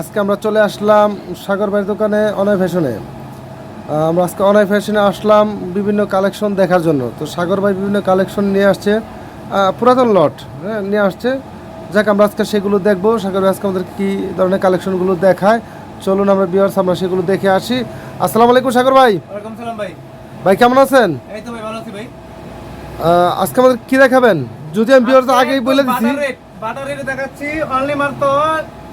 আজকে আমরা চলে আসলাম সাগর ভাইয়ের দোকানে অনয় ফ্যাশনে। আমরা আজকে অনয় ফ্যাশনে আসলাম বিভিন্ন কালেকশন দেখার জন্য। তো সাগর ভাই বিভিন্ন কালেকশন নিয়ে আসছে পুরাতন লট হ্যাঁ নিয়ে আসছে। যাক আমরা আজকে সেগুলো দেখব। সাগর ভাই আজকে আমাদের কী ধরনের কালেকশনগুলো দেখায়? চলুন আমরা বিয়ার্স আমরা সেগুলো দেখে আসি। আসসালামু আলাইকুম সাগর ভাই। ভাই। ভাই কেমন আছেন? এই তো ভাই ভালো আছি ভাই। আজকে আমাদের কী দেখাবেন? যদি আমি বিয়ার্স আগেই বলে দিচ্ছি বাটার রেট দেখাচ্ছি। অনলি মাত্র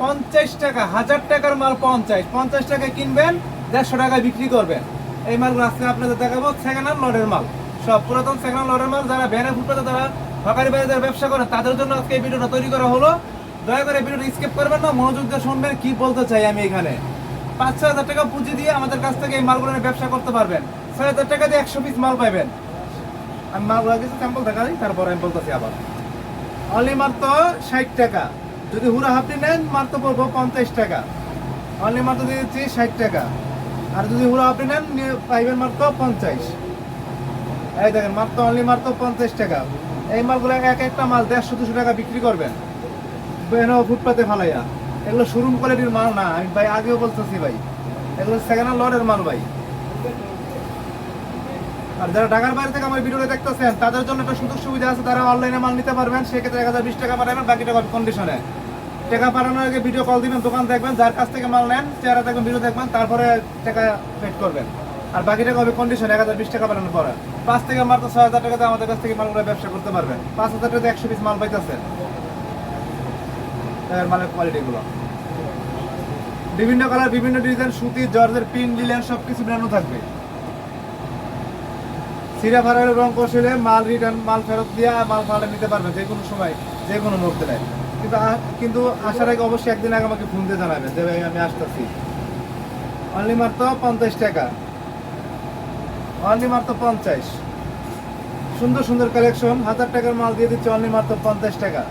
পঞ্চাশ টাকা, হাজার টাকার মাল পঞ্চাশ। পঞ্চাশ টাকা কিনবেন, দেড়শো টাকায় বিক্রি করবেন। এই মালগুলো আজকে আপনাদের দেখাবো, সেকেন্ড লটের মাল। সব পুরাতন সেকেন্ড লটের মাল, যারা ভ্যানে, ফুটপাতে তারা হকারি বাইরে যারা ব্যবসা করেন তাদের জন্য আজকে এই ভিডিওটা তৈরি করা হলো। দয়া করে ভিডিওটা স্কিপ করবেন না, মনোযোগ দিয়ে শুনবেন কি বলতে চাই আমি এখানে। পাঁচ, ছয় হাজার টাকা পুঁজি দিয়ে আমাদের কাছ থেকে এই মালগুলো ব্যবসা করতে পারবেন। ছয় হাজার টাকা দিয়ে একশো পিস মাল পাইবেন। আমি মালগুলো কিছু স্যাম্পল দেখা দিই তারপর আমি বলতেছি আবার। অনলি মাত্র ষাট টাকা। যদি হুরা হাফটি নেন মাত্র পড়ব পঞ্চাশ টাকা। অনলি মাত্র দিয়ে দিচ্ছি ষাট টাকা। আর যদি হুরা হাফটি নেন পাইবেন মাত্র পঞ্চাশ। এই দেখেন মাত্র অনলি মাত্র পঞ্চাশ টাকা। এই মালগুলো এক একটা মাল দেড়শো, দুশো টাকা বিক্রি করবেন। ফুটপাতে ফালাইয়া। এগুলো শোরুম কোয়ালিটির মাল না, আমি ভাই আগেও বলতেছি ভাই। এগুলো সেকেন্ড হ্যান্ড লটের মাল ভাই। আর যারা ঢাকার বাইরে থেকে আমার ভিডিওটা দেখতেছেন, তাদের জন্য একটা সুযোগ সুবিধা আছে, তারা অনলাইনে মাল নিতে পারবেন। সেক্ষেত্রে এক হাজার বিশ টাকা পাঠাবেন বাকি টাকা কন্ডিশনে টাকা পাঠানোর আগে ভিডিও কল দিবেন, দোকান দেখবেন, যার কাছ থেকে মাল নেন, চেহারা দেখবেন ভিডিও দেখবেন, তারপরে টাকা পেড করবেন। আর বাকি টাকা হবে কন্ডিশন এক হাজার বিশ টাকা পাঠানোর পরে। পাঁচ থেকে মাত্র ছয় হাজার টাকাতে আমাদের কাছ থেকে মালগুলো ব্যবসা করতে পারবেন। পাঁচ হাজার টাকাতে একশো পিস মাল পাইতেছেন এর মালের কোয়ালিটিগুলো বিভিন্ন কালার বিভিন্ন ডিজাইন সুতি, জর্জের পিন লিলেন সব কিছু ব্র্যান্ডও থাকবে। সিরা ফারার রং কষলে মাল রিটার্ন মাল ফেরত দিয়ে মাল ফাড়ে নিতে পারবেন যে কোনো সময় যে কোনো মুহূর্তে। নেয় কিন্তু কিন্তু আসার আগে অবশ্যই একদিন আগে আমাকে ফোন দিয়ে জানাবেন যে, ভাই, আমি আসতেছি। অনলি মাত্র পঞ্চাশ টাকা। অনলি মাত্র পঞ্চাশ। সুন্দর সুন্দর কালেকশন হাজার টাকার মাল দিয়ে দিচ্ছে অনলি মাত্র পঞ্চাশ টাকা।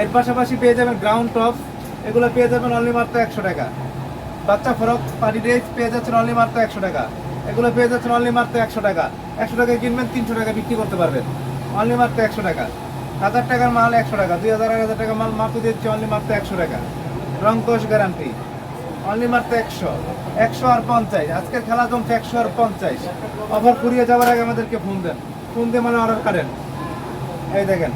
এর পাশাপাশি পেয়ে যাবেন গ্রাউন্ড টপ এগুলো পেয়ে যাবেন অনলি মাত্র একশো টাকা। বাচ্চা ফরক পানি ড্রেস পেয়ে যাচ্ছেন অনলি মাত্র একশো টাকা। এগুলো পেয়ে যাচ্ছেন অনলি মাত্র একশো টাকা। একশো টাকা কিনবেন, তিনশো টাকা বিক্রি করতে পারবেন। অনলি মাত্র একশো টাকা। হাজার টাকার মাল একশো টাকা। দুই হাজার এক হাজার টাকা মাল মাত্র দিচ্ছে অনলি মাত্র একশো টাকা। রং কোষ গ্যারান্টি অনলি মাত্র একশো। একশো আর পঞ্চাশ। আজকের খেলা জমছে একশো আর পঞ্চাশ। অফার ফুরিয়ে যাওয়ার আগে আমাদেরকে ফোন দেন। ফোন দিয়ে মানে অর্ডার করেন এই দেখেন।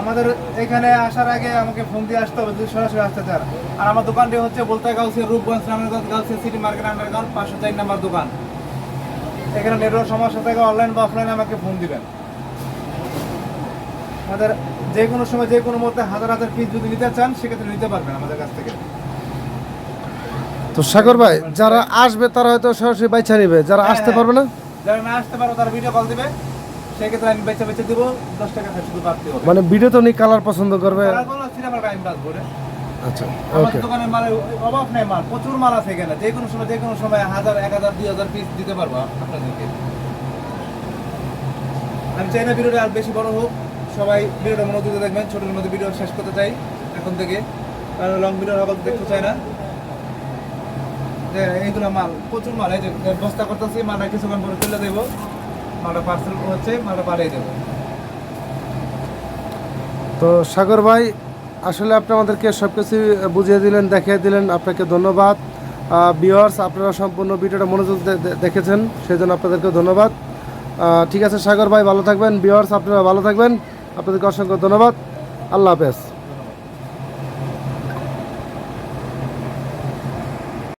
আমাদের এখানে আসার আগে আমাকে ফোন দিয়ে আসতে হবে, যদি সরাসরি আসতে চান। আর আমার দোকানটি হচ্ছে বলতে Gausia Rupganj Ramerganj Gausia city market underground পাঁচশো চার নাম্বার দোকান। এখানে নেটওয়ার্ক সমস্যা থেকে অনলাইন বা অফলাইনে আমাকে ফোন দিবেন। আমাদের যে কোনো সময় যে কোনো মতে হাজার হাজার পিস যদি নিতে চান সেক্ষেত্রে নিতে পারবেন আমাদের কাছ থেকে। তো সাগর ভাই যারা আসবে তারা হয়তো সরাসরি বাইছা নেবে। যারা হ্যাঁ, আসতে হ্যাঁ। পারবে না? যারা না আসতে পারো তারা ভিডিও কল দিবে। সেক্ষেত্রে আমি বেচে বেচে দিব। দশ টাকা শুধু বাড়তি হবে। মানে ভিডিও তো উনি কালার পছন্দ করবে। আচ্ছা ওকে দোকানে মালের অভাব নেই মাল প্রচুর মাল আছে এখানে। যে কোনো সময় যে কোনো সময় হাজার এক হাজার দুই হাজার পিস দিতে পারব আপনাদেরকে। আমি চাই না ভিডিওটা আর বেশি বড় হোক। সবাই ভিডিওটা মনোযোগ দেখবেন ছোটোর মধ্যে ভিডিও শেষ করতে চাই এখন থেকে। কারণ লং ভিডিও হকাল দেখতে চাই না। এইগুলো মাল, প্রচুর মাল, এই যে বস্তা করতেছি, মালটা কিছুক্ষণ পরে তুলে দেবো। মালটা পার্সেল হচ্ছে, মালটা পাঠিয়ে দেবো। তো সাগর ভাই, আসলে আপনি আমাদেরকে সব কিছু বুঝিয়ে দিলেন, দেখিয়ে দিলেন, আপনাকে ধন্যবাদ। বিয়ার্স আপনারা সম্পূর্ণ ভিডিওটা মনোযোগ দেখেছেন সেই জন্য আপনাদেরকে ধন্যবাদ ঠিক আছে সাগর ভাই, ভালো থাকবেন। বিয়ার্স আপনারা ভালো থাকবেন। আপনাদেরকে অসংখ্য ধন্যবাদ। আল্লাহ হাফেজ।